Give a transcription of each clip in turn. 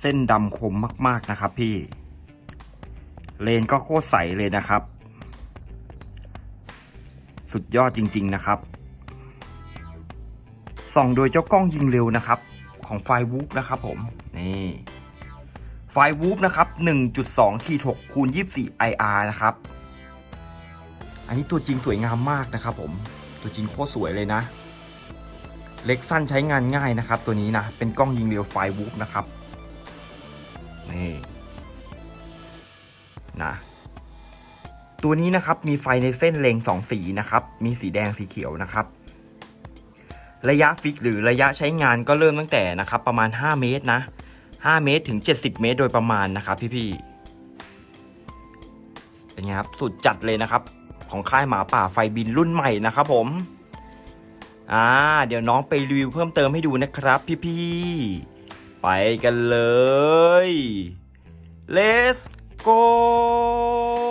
เส้นดำคมมากๆนะครับพี่ เลนก็โคตรใสเลยนะครับ สุดยอดจริง ๆนะครับ ส่องโดยเจ้ากล้องยิงเร็วนะครับ ของไฟวูฟนะครับผม นี่ไฟวูฟนะครับ 1.2ขีด6คูณ24 IR นะครับ อันนี้ตัวจริงสวยงามมากนะครับผม ตัวจริงโคตรสวยเลยนะ เล็กสั้นใช้งานง่ายนะครับ ตัวนี้นะ เป็นกล้องยิงเร็วไฟวูฟนะครับ นี่นะตัวนี้นะครับมีไฟในเส้นเลงสองสีนะครับ มีสีแดงสีเขียวนะครับ ระยะฟิกหรือระยะใช้งานก็เริ่มตั้งแต่นะครับ ประมาณ 5 เมตรนะ 5 เมตรถึง 70 เมตรโดยประมาณนะครับ พี่ๆเป็นไงครับสุดจัดเลยนะครับ ของค่ายหมาป่าไฟบินรุ่นใหม่นะครับ ผมอ่าเดี๋ยวน้องไปรีวิวเพิ่มเติมให้ดูนะครับ พี่ๆ ไปกันเลย let's go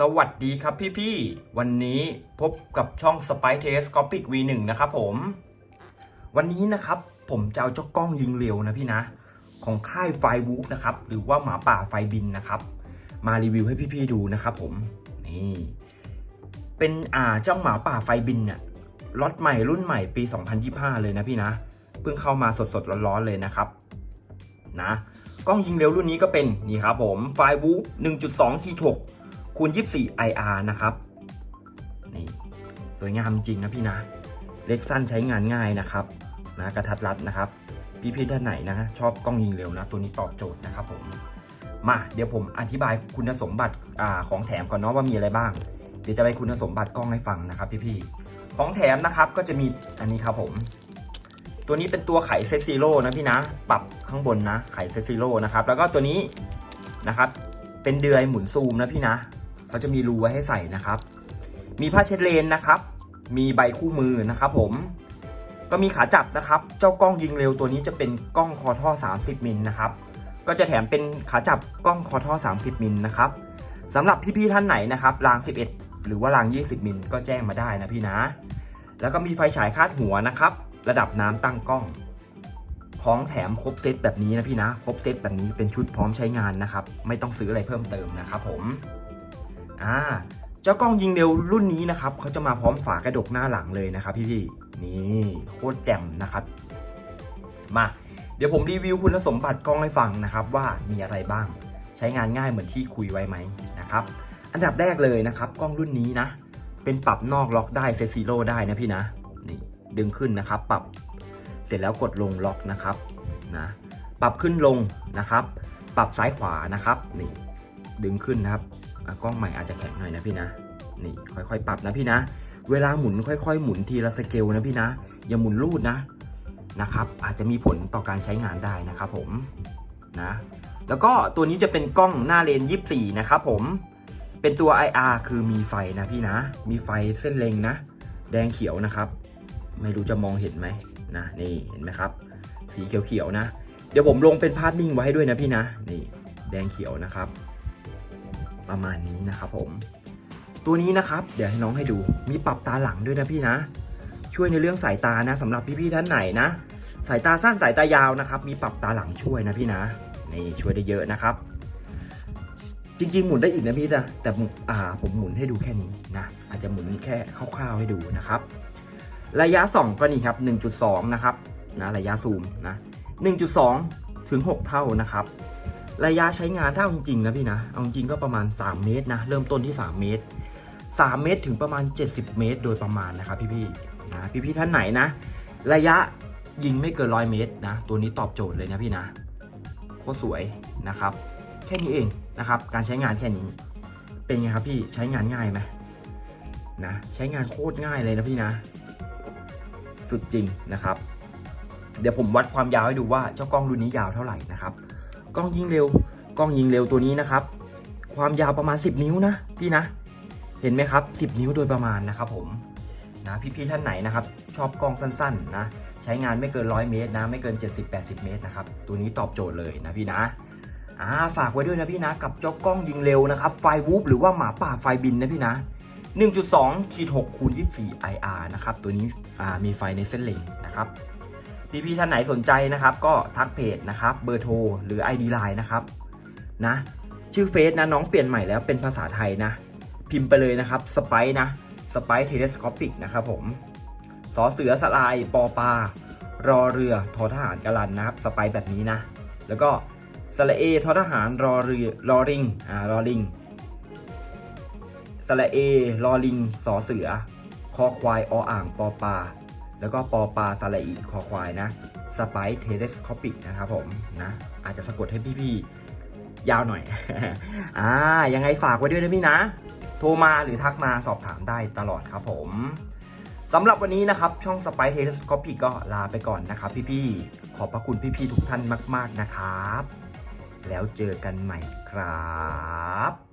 สวัสดีครับพี่ๆ วันนี้พบกับช่อง Spy Telescopic V1 นะครับผม วันนี้นะครับผมจะเอาเจ้ากล้องยิงเร็วนะพี่นะ ของค่ายไฟวูฟนะครับ หรือว่าหมาป่าไฟบินนะครับ มารีวิวให้พี่ๆดูนะครับผม นี่ เป็นอ่าเจ้าหมาป่าไฟบินเนี่ยล็อตใหม่รุ่นใหม่ปี 2025 เลยนะพี่นะ เพิ่งเข้ามาสดๆร้อนๆเลยนะครับ นะ กล้องยิงเร็วรุ่นนี้ก็เป็นนี่ครับผมไฟวูฟ1.2ที6 คูณ 24 IR นะครับนี่สวยงามจริงนะพี่นะ เล็กสั้นใช้งานง่ายนะครับนะกระทัดรัดนะครับ พี่ๆท่านไหนนะชอบกล้องยิงเร็วนะ ตัวนี้ตอบโจทย์นะครับผมมาเดี๋ยวผมอธิบายคุณสมบัติอาของแถมก่อนเนาะว่ามีอะไรบ้าง เดี๋ยวจะไปคุณสมบัติกล้องให้ฟังนะครับพี่ๆของแถมนะครับก็จะมีอันนี้ครับผม ตัวนี้เป็นตัวไขเซซิโร่นะพี่นะ ปรับข้างบนนะไขเซซิโร่นะครับแล้วก็ตัวนี้นะครับเป็นเดือยหมุนซูมนะพี่นะ เขาจะมีรูไว้ให้ใส่นะครับ มีผ้าเช็ดเลนนะครับ มีใบคู่มือนะครับ ผม ก็มีขาจับนะครับ เจ้ากล้องยิงเร็วตัวนี้จะเป็นกล้องคอท่อ 30มิลนะครับ ก็จะแถมเป็นขาจับกล้องคอท่อ 30มิลนะครับสำหรับพี่ๆท่านไหนนะครับราง 11 หรือว่าราง 20มิลก็แจ้งมาได้นะพี่นะ แล้วก็มีไฟฉายคาดหัวนะครับ ระดับน้ำตั้งกล้องของแถมครบเซตแบบนี้นะพี่นะ ครบเซตแบบนี้เป็นชุดพร้อมใช้งานนะครับ ไม่ต้องซื้ออะไรเพิ่มเติมนะครับผม อ่าเจ้ากล้องยิงเร็วรุ่นนี้นะครับเขาจะมาพร้อมฝากระดกหน้าหลังเลยนะครับพี่ๆนี่โคตรแจ่มนะครับ มา เดี๋ยวผมรีวิวคุณสมบัติกล้องให้ฟังนะครับ ว่ามีอะไรบ้าง ใช้งานง่ายเหมือนที่คุยไว้ไหมนะครับ อันดับแรกเลยนะครับ กล้องรุ่นนี้นะ เป็นปรับนอกล็อกได้เซซีโร่ได้นะพี่นะนี่ดึงขึ้นนะครับ ปรับเสร็จแล้วกดลงล็อกนะครับนะปรับขึ้นลงนะครับ ปรับซ้ายขวานะครับนี่ดึงขึ้นนะครับ กล้องใหม่อาจจะแข็งหน่อยนะพี่นะนี่ค่อยๆ ปรับนะพี่นะ เวลาหมุนค่อยๆ หมุนทีละสเกลนะพี่นะ อย่าหมุนรูดนะนะครับอาจจะมีผลต่อการใช้งานได้นะครับผมนะแล้วก็ตัวนี้จะเป็นกล้องหน้าเลน 24 นะครับผมเป็นตัว IR คือมีไฟนะพี่นะ มีไฟเส้นเล็งนะ แดงเขียวนะครับ ไม่รู้จะมองเห็นไหมนะนี่เห็นไหมครับ สีเขียวๆนะ เดี๋ยวผมลงเป็นภาพนิ่งไว้ให้ด้วยนะพี่นะ นี่แดงเขียวนะครับ ประมาณนี้นะครับผม ตัวนี้นะครับ เดี๋ยวให้น้องให้ดู มีปรับตาหลังด้วยนะพี่นะ ช่วยในเรื่องสายตานะสำหรับพี่ๆท่านไหนนะ สายตาสั้นสายตายาวนะครับ มีปรับตาหลังช่วยนะพี่นะนี่ช่วยได้เยอะนะครับ จริงๆ หมุนได้อีกนะพี่นะแต่ผมอ่าผมหมุนให้ดูแค่นี้นะอาจจะหมุนแค่คร่าวๆให้ดูนะครับ ระยะส่องก็นี่ครับ1.2 นะครับนะระยะซูมนะ1.2 ถึง 6 เท่านะครับ ระยะใช้งานถ้าเอาจริงๆนะพี่นะ เอาจริงก็ประมาณ 3 เมตรนะ เริ่มต้นที่ 3 เมตร 3 เมตรถึงประมาณ 70 เมตร โดยประมาณนะครับพี่ๆนะพี่ๆท่านไหนนะ ระยะยิงไม่เกินร้อยเมตรนะ ตัวนี้ตอบโจทย์เลยนะพี่นะโคตรสวยนะครับ แค่นี้เองนะครับ การใช้งานแค่นี้ เป็นไงครับพี่ใช้งานง่ายไหมนะใช้งานโคตรง่ายเลยนะพี่นะ สุดจริงนะครับ เดี๋ยวผมวัดความยาวให้ดูว่าเจ้ากล้องรุ่นนี้ยาวเท่าไหร่นะครับ กล้องยิงเร็ว กล้องยิงเร็วตัวนี้นะครับ ความยาวประมาณ 10 นิ้วนะพี่นะ เห็นไหมครับ 10 นิ้วโดยประมาณนะครับผมนะพี่ๆท่านไหนนะครับ ชอบกล้องสั้นๆนะใช้งานไม่เกิน 100 เมตรนะ ไม่เกิน 70-80 เมตรนะครับ ตัวนี้ตอบโจทย์เลยนะพี่นะอ่าฝากไว้ด้วยนะพี่นะ กับเจ้ากล้องยิงเร็วนะครับ ไฟวูบหรือว่าหมาป่าไฟบินนะพี่นะ 1.2ขีด6คูณ24 IR นะครับ ตัวนี้อ่ามีไฟในเส้นเล็งนะครับ พี่ๆท่านไหนสนใจนะครับ ก็ทักเพจนะครับเบอร์โทรหรือ ID Line นะครับนะชื่อเฟซนะน้องเปลี่ยนใหม่แล้วเป็นภาษาไทยนะ พิมพ์ไปเลยนะครับสไปนะสไปเทเลสโคปิกนะครับผมสอเสือสลายปอปลารอเรือทอทหารกลันนะครับสไปแบบนี้นะ แล้วก็สระเอทอทหารรอเรือรอริงอ่ารอริงสระเอรอลิงสอเสือ คอควายออ่างปอปลา แล้วก็ปอปลาสระอีคอควายนะสไปเทเลสโคปิกนะครับผมนะอาจจะสะกดให้พี่ๆยาวหน่อย อ่ายังไงฝากไว้ด้วยนะพี่นะ โทรมาหรือทักมาสอบถามได้ตลอดครับผมสำหรับวันนี้นะครับ ช่อง Spy Telescope ก็ลาไปก่อนนะครับพี่ๆขอบพระคุณพี่ๆทุกท่านมาก ๆนะครับ แล้วเจอกันใหม่ครับ